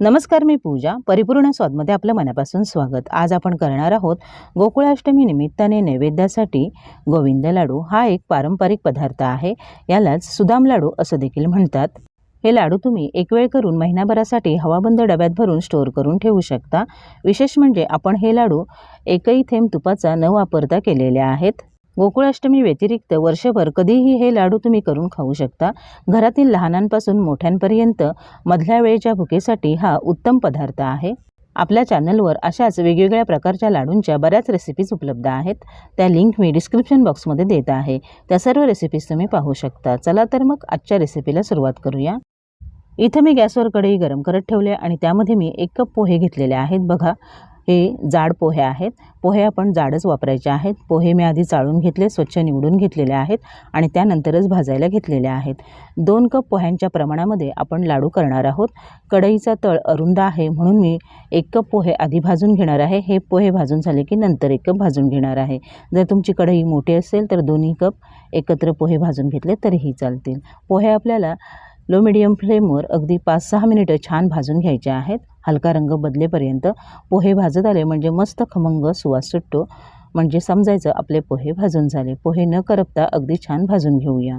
नमस्कार मी पूजा. परिपूर्ण स्वादमध्ये आपलं मनापासून स्वागत. आज आपण करणार आहोत गोकुळाष्टमी निमित्ताने नैवेद्यासाठी गोविंद लाडू. हा एक पारंपरिक पदार्थ आहे. यालाच सुदाम लाडू असं देखील म्हणतात. हे लाडू तुम्ही एक वेळ करून महिनाभरासाठी हवाबंद डब्यात भरून स्टोअर करून ठेवू शकता. विशेष म्हणजे आपण हे लाडू एकही थेंब तुपाचा न वापरता केलेले आहेत. गोकुळाष्टमी व्यतिरिक्त वर्षभर कधीही हे लाडू तुम्ही करून खाऊ शकता. घरातील लहानांपासून मोठ्यांपर्यंत मधल्या वेळेच्या भुकेसाठी हा उत्तम पदार्थ आहे. आपल्या चॅनलवर अशाच वेगवेगळ्या प्रकारच्या लाडूंच्या बऱ्याच रेसिपीज उपलब्ध आहेत. त्या लिंक मी डिस्क्रिप्शन बॉक्समध्ये देत आहे. त्या सर्व रेसिपीज तुम्ही पाहू शकता. चला तर मग आजच्या रेसिपीला सुरुवात करूया. इथं मी गॅसवर कढई गरम करत ठेवले आणि त्यामध्ये मी एक कप पोहे घेतलेले आहेत. बघा हे जाड पोहे आहेत. पोहे आपण जाडच वापरायचे आहेत. पोहे मी आधी चाळून घेतले स्वच्छ निवडून घेतलेले आहेत आणि त्यानंतरच भाजायला घेतलेले आहेत. दोन कप पोह्यांच्या प्रमाणामध्ये आपण लाडू करणार आहोत. कढईचा तळ अरुंद आहे म्हणून मी एक कप पोहे आधी भाजून घेणार आहे. हे पोहे भाजून झाले की नंतर एक कप भाजून घेणार आहे. जर तुमची कढई मोठी असेल तर दोन्ही कप एकत्र पोहे भाजून घेतले तरीही चालतील. पोहे आपल्याला लो मिडियम फ्लेमवर अगदी पाच सहा मिनिटं छान भाजून घ्यायचे आहेत. हलका रंग बदलेपर्यंत पोहे भाजत आले म्हणजे मस्त खमंग सुवास सुटतो. म्हणजे समजायचं आपले पोहे भाजून झाले. पोहे न करपता अगदी छान भाजून घेऊया.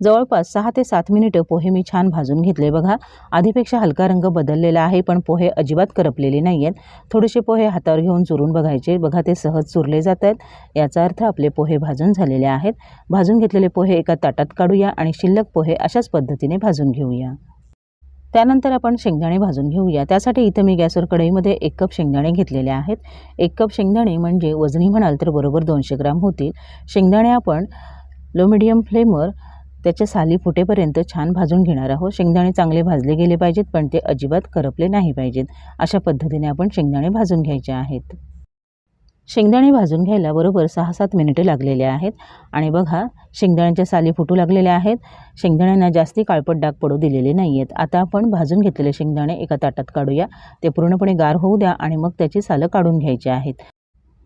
जवळपास सहा ते सात मिनिटं पोहे मी छान भाजून घेतले. बघा आधीपेक्षा हलका रंग बदललेला आहे पण पोहे अजिबात करपलेले नाही आहेत थोडेसे पोहे हातावर घेऊन चुरून बघायचे. बघा ते सहज चुरले जात आहेत याचा अर्थ आपले पोहे भाजून झालेले आहेत. भाजून घेतलेले पोहे एका ताटात काढूया आणि शिल्लक पोहे अशाच पद्धतीने भाजून घेऊया. त्यानंतर आपण शेंगदाणे भाजून घेऊया. त्यासाठी इथं मी गॅसवर कढईमध्ये एक कप शेंगदाणे घेतलेले आहेत. एक कप शेंगदाणे म्हणजे वजनी म्हणाल तर बरोबर दोनशे ग्राम होतील. शेंगदाणे आपण लो मिडियम फ्लेमवर त्याच्या साली फुटेपर्यंत छान भाजून घेणार आहोत. शेंगदाणे चांगले भाजले गेले पाहिजेत पण ते अजिबात करपले नाही पाहिजेत. अशा पद्धतीने आपण शेंगदाणे भाजून घ्यायचे आहेत. शेंगदाणे भाजून घ्यायला बरोबर सहा सात मिनिटे लागलेले आहेत. आणि बघा शेंगदाण्याच्या साली फुटू लागलेल्या आहेत. शेंगदाण्यांना जास्ती काळपट डाग पडू दिलेले नाही आहेत आता आपण भाजून घेतलेले शेंगदाणे एका ताटात काढूया. ते पूर्णपणे गार होऊ द्या आणि मग त्याची सालं काढून घ्यायची आहेत.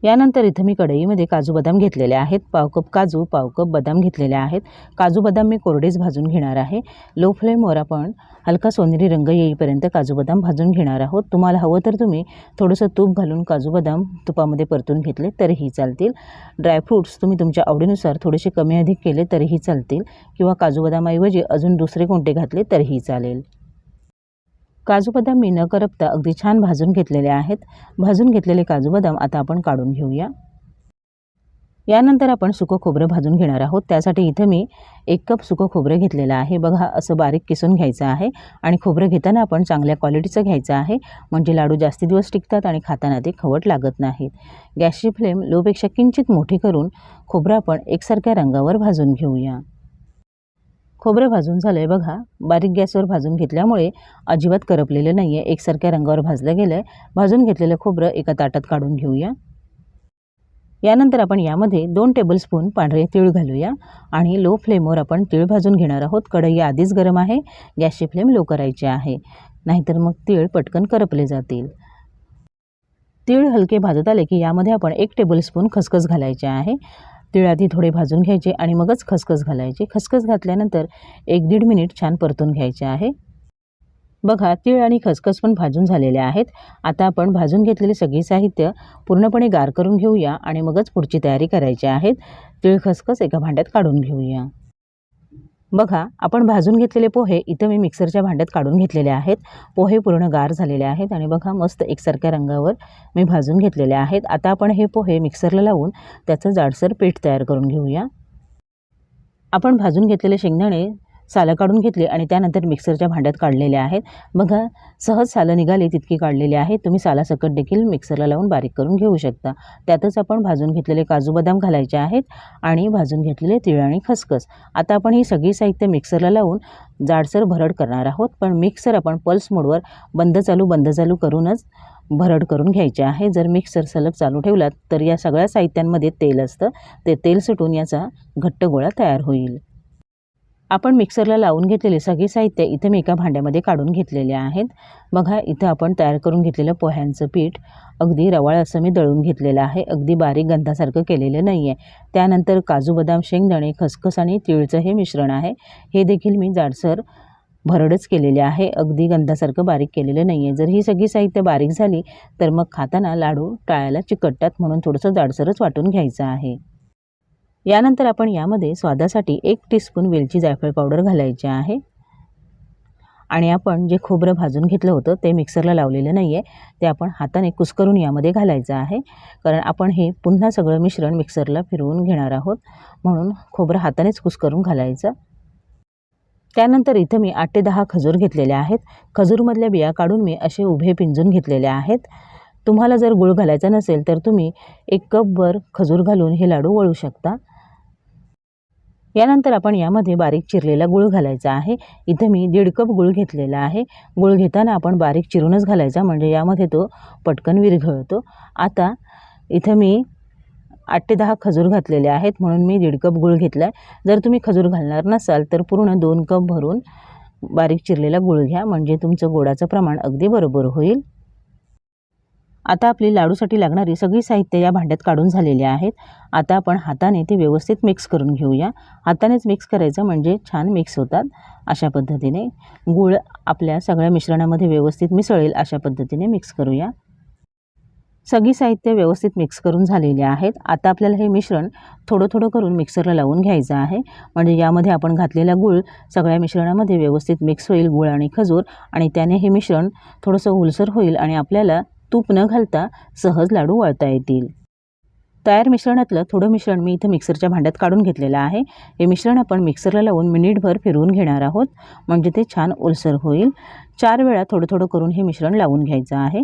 यानंतर इथं मी कढईमध्ये काजू बदाम घेतलेले आहेत. पाव कप काजू पाव कप बदाम घेतलेले आहेत. काजू बदाम मी कोरडेच भाजून घेणार आहे. लो फ्लेमवर आपण हलका सोनेरी रंग येईपर्यंत काजू बदाम भाजून घेणार आहोत. तुम्हाला हवं तर तुम्ही थोडंसं तूप घालून काजू बदाम तुपामध्ये परतून घेतले तरीही चालतील. ड्रायफ्रूट्स तुम्ही तुमच्या आवडीनुसार थोडेसे कमी अधिक केले तरीही चालतील किंवा काजू बदामाऐवजी अजून दुसरे कोणते घातले तरीही चालेल. काजू बदाम मी न करपता अगदी छान भाजून घेतलेले आहेत. भाजून घेतलेले काजू बदाम आता आपण काढून घेऊया. यानंतर आपण सुकं खोबरं भाजून घेणार आहोत. त्यासाठी इथं मी एक कप सुकं खोबरं घेतलेलं आहे. बघा असं बारीक किसून घ्यायचं आहे आणि खोबरं घेताना आपण चांगल्या क्वालिटीचं घ्यायचं आहे. म्हणजे लाडू जास्ती दिवस टिकतात आणि खाताना ते खवट लागत नाहीत. गॅसची फ्लेम लोपेक्षा किंचित मोठी करून खोबरं आपण एकसारख्या रंगावर भाजून घेऊया. खोबरं भाजून झालं आहे बघा. बारीक गॅसवर भाजून घेतल्यामुळे अजिबात करपलेलं नाही आहे एकसारख्या रंगावर भाजलं गेलं आहे भाजून घेतलेलं खोबरं एका ताटात काढून घेऊया. यानंतर आपण यामध्ये दोन टेबलस्पून पांढरे तीळ घालूया आणि लो फ्लेमवर आपण तीळ भाजून घेणार आहोत. कढई आधीच गरम आहे. गॅसची फ्लेम लो करायची आहे. नाहीतर मग तीळ पटकन करपले जातील. तीळ हलके भाजत आले की यामध्ये आपण एक टेबलस्पून खसखस घालायचे आहे. तीळ आधी थोडे भाजून घ्यायचे आणि मगच खसखस घालायचे. खसखस घातल्यानंतर एक दीड मिनिट छान परतून घ्यायचे आहे. बघा तीळ आणि खसखस पण भाजून झालेले आहेत. आता आपण भाजून घेतलेले सगळे साहित्य पूर्णपणे गार करून घेऊया आणि मगच पुढची तयारी करायची आहे. तीळ खसखस एका भांड्यात काढून घेऊया. बघा आपण भाजून घेतलेले पोहे इथं मी मिक्सरच्या भांड्यात काढून घेतलेले आहेत. पोहे पूर्ण गार झालेले आहेत आणि बघा मस्त एकसारख्या रंगावर मी भाजून घेतलेले आहेत. आता आपण हे पोहे मिक्सरला लावून त्याचं जाडसर पीठ तयार करून घेऊया. आपण भाजून घेतलेले शेंगदाणे सालं काढून घेतली आणि त्यानंतर मिक्सरच्या भांड्यात काढलेले आहेत. बघा सहज सालं निघाली तितकी काढलेली आहेत. तुम्ही सालासकट देखील मिक्सरला लावून बारीक करून घेऊ शकता. त्यातच आपण भाजून घेतलेले काजू बदाम घालायचे आहेत आणि भाजून घेतलेले तिळ आणि खसखस. आता आपण ही सगळी साहित्य मिक्सरला लावून जाडसर भरड करणार आहोत. पण मिक्सर आपण पल्स मोडवर बंद चालू बंद चालू करूनच भरड करून घ्यायचे आहे. जर मिक्सर सलग चालू ठेवलात तर या सगळ्या साहित्यांमध्ये तेल असतं. ते तेल सुटून याचा घट्ट गोळा तयार होईल. आपण मिक्सरला लावून घेतलेले सगळे साहित्य इथे मी एका भांड्यामध्ये काढून घेतलेले आहेत. बघा इथं आपण तयार करून घेतलेलं पोह्यांचं पीठ अगदी रवाळ असं मी दळून घेतलेलं आहे. अगदी बारीक गंधासारखं केलेलं नाही आहे त्यानंतर काजू बदाम शेंगदाणे खसखस आणि तिळचं हे मिश्रण आहे. हे देखील मी जाडसर भरडच केलेले आहे. अगदी गंधासारखं बारीक केलेलं नाही आहे जर ही सगळी साहित्य बारीक झाली तर मग खाताना लाडू टाळायला चिकटतात म्हणून थोडंसं जाडसरच वाटून घ्यायचं आहे. यानंतर आपण यामध्ये स्वादासाठी एक टीस्पून वेलची जायफळ पावडर घालायची आहे. आणि आपण जे खोबरं भाजून घेतलं होतं ते मिक्सरला लावलेलं नाही आहे ते आपण हाताने कुस्करून यामध्ये घालायचं आहे. कारण आपण हे पुन्हा सगळं मिश्रण मिक्सरला फिरवून घेणार आहोत. म्हणून खोबरं हातानेच कुस्करून घालायचं. त्यानंतर इथं मी आठ ते दहा खजूर घेतलेले आहेत. खजूरमधल्या बिया काढून मी असे उभे पिंजून घेतलेले आहेत. तुम्हाला जर गुळ घालायचा नसेल तर तुम्ही एक कपभर खजूर घालून हे लाडू वळू शकता. यानंतर आपण यामध्ये बारीक चिरलेला गुळ घालायचा आहे. इथं मी दीड कप गुळ घेतलेला आहे. गुळ घेताना आपण बारीक चिरूनच घालायचा म्हणजे यामध्ये तो पटकन विरघळतो. आता इथं मी आठ ते दहा खजूर घातलेले आहेत म्हणून मी दीड कप गुळ घेतला आहे जर तुम्ही खजूर घालणार नसाल तर पूर्ण दोन कप भरून बारीक चिरलेला गुळ घ्या म्हणजे तुमचं गोडाचं प्रमाण अगदी बरोबर होईल. आता आपली लाडूसाठी लागणारी सगळी साहित्य या भांड्यात काढून झालेली आहेत. आता आपण हाताने ते व्यवस्थित मिक्स करून घेऊया. हातानेच मिक्स करायचं म्हणजे छान मिक्स होतात अशा पद्धतीने. गूळ आपल्या सगळ्या मिश्रणामध्ये व्यवस्थित मिसळेल अशा पद्धतीने मिक्स करूया. सगळी साहित्य व्यवस्थित मिक्स करून झालेली आहेत. आता आपल्याला हे मिश्रण थोडं थोडं करून मिक्सरला लावून घ्यायचं आहे. म्हणजे यामध्ये आपण घातलेला गूळ सगळ्या मिश्रणामध्ये व्यवस्थित मिक्स होईल गूळ आणि खजूर आणि त्याने हे मिश्रण थोडंसं ओलसर होईल आणि आपल्याला तूप न घालता सहज लाडू वाळता येतील. तयार मिश्रणातलं थोडं मिश्रण मी इथं मिक्सरच्या भांड्यात काढून घेतलेलं आहे. हे मिश्रण आपण मिक्सरला लावून मिनिटभर फिरवून घेणार आहोत. म्हणजे ते छान ओलसर होईल. चार वेळा थोडं थोडं करून हे मिश्रण लावून घ्यायचं आहे.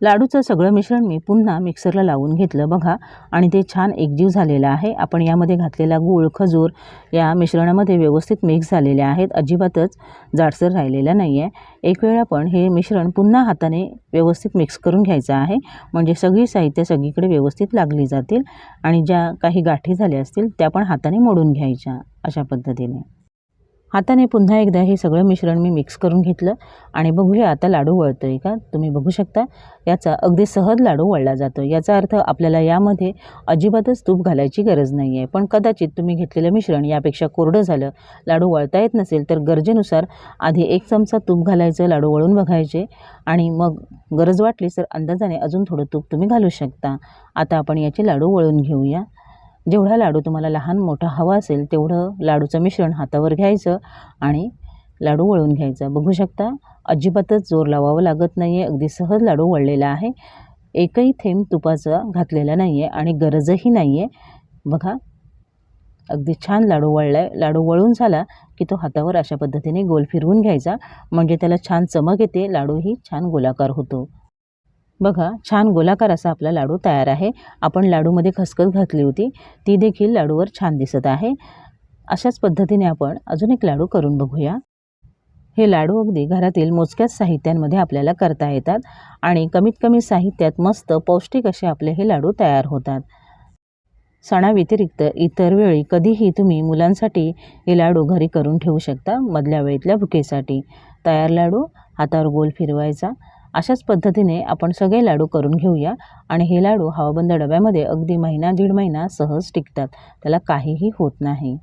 लाडूचं सगळं मिश्रण मी पुन्हा मिक्सरला लावून घेतलं बघा. आणि ते छान एकजीव झालेलं आहे. आपण यामध्ये घातलेला गूळ खजूर या मिश्रणामध्ये व्यवस्थित मिक्स झालेले आहेत. अजिबातच जाडसर राहिलेलं नाही आहे एक वेळ आपण हे मिश्रण पुन्हा हाताने व्यवस्थित मिक्स करून घ्यायचं आहे. म्हणजे सगळी साहित्य सगळीकडे व्यवस्थित लागली जातील आणि ज्या काही गाठी झाल्या असतील त्या पण हाताने मोडून घ्यायच्या अशा पद्धतीने. हाताने पुन्हा एकदा हे सगळं मिश्रण मी मिक्स करून घेतलं. आणि बघूया आता लाडू वळतो आहे का? तुम्ही बघू शकता. याचा अगदी सहज लाडू वळला जातो याचा अर्थ आपल्याला यामध्ये अजिबातच तूप घालायची गरज नाही आहे पण कदाचित तुम्ही घेतलेलं मिश्रण यापेक्षा कोरडं झालं लाडू वळता येत नसेल तर गरजेनुसार आधी एक चमचा तूप घालायचं लाडू वळून बघायचे. आणि मग गरज वाटली तर अंदाजाने अजून थोडं तूप तुम्ही घालू शकता. आता आपण याचे लाडू वळून घेऊया. जेवढा लाडू तुम्हाला लहान मोठा हवा असेल तेवढं लाडूचं मिश्रण हातावर घ्यायचं आणि लाडू वळून घ्यायचा. बघू शकता अजिबातच जोर लावावं लागत नाही आहे अगदी सहज लाडू वळलेला आहे. एकही थेंब तुपाचा घातलेला नाही आहे आणि गरजही नाही आहे बघा अगदी छान लाडू वळला आहे लाडू वळून झाला की तो हातावर अशा पद्धतीने गोल फिरवून घ्यायचा. म्हणजे त्याला छान चमक येते. लाडूही छान गोलाकार होतो. बघा छान गोलाकार असा आपला लाडू तयार आहे. आपण लाडूमध्ये खसखस घातली होती. ती देखील लाडूवर छान दिसत आहे. अशाच पद्धतीने आपण अजून एक लाडू करून बघूया. हे लाडू अगदी घरातील मोजक्याच साहित्यांमध्ये आपल्याला करता येतात आणि कमीत कमी साहित्यात मस्त पौष्टिक असे आपले हे लाडू तयार होतात. सणाव्यतिरिक्त इतर वेळी कधीही तुम्ही मुलांसाठी हे लाडू घरी करून ठेवू शकता मधल्या वेळेतल्या भुकेसाठी. तयार लाडू हातावर गोल फिरवायचा अशाच पद्धतीने आपण सगळे लाडू करून घेऊया. आणि हे लाडू हवाबंद डब्यामध्ये अगदी महिना दीड महिना सहज टिकतात. त्याला काहीही होत नाही.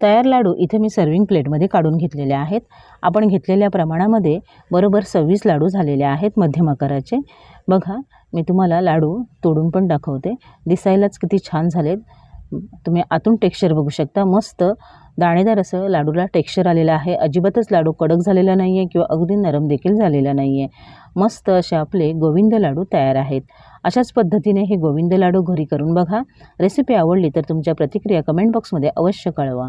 तयार लाडू इथे मी सर्विंग प्लेटमध्ये काढून घेतलेले आहेत. आपण घेतलेल्या प्रमाणामध्ये बरोबर सव्वीस लाडू झालेले आहेत मध्यम आकाराचे. बघा मी तुम्हाला लाडू तोडून पण दाखवते. दिसायलाच किती छान झालेत. तुम्ही आतून टेक्स्चर बघू शकता. मस्त दाणेदार असं लाडूला टेक्स्चर आलेलं आहे. अजिबातच लाडू कडक झालेला नाही आहे किंवा अगदी नरम देखील झालेला नाही आहे मस्त असे आपले गोविंद लाडू तयार आहेत. अशाच पद्धतीने हे गोविंद लाडू घरी करून बघा. रेसिपी आवडली तर तुमच्या प्रतिक्रिया कमेंट बॉक्समध्ये अवश्य कळवा.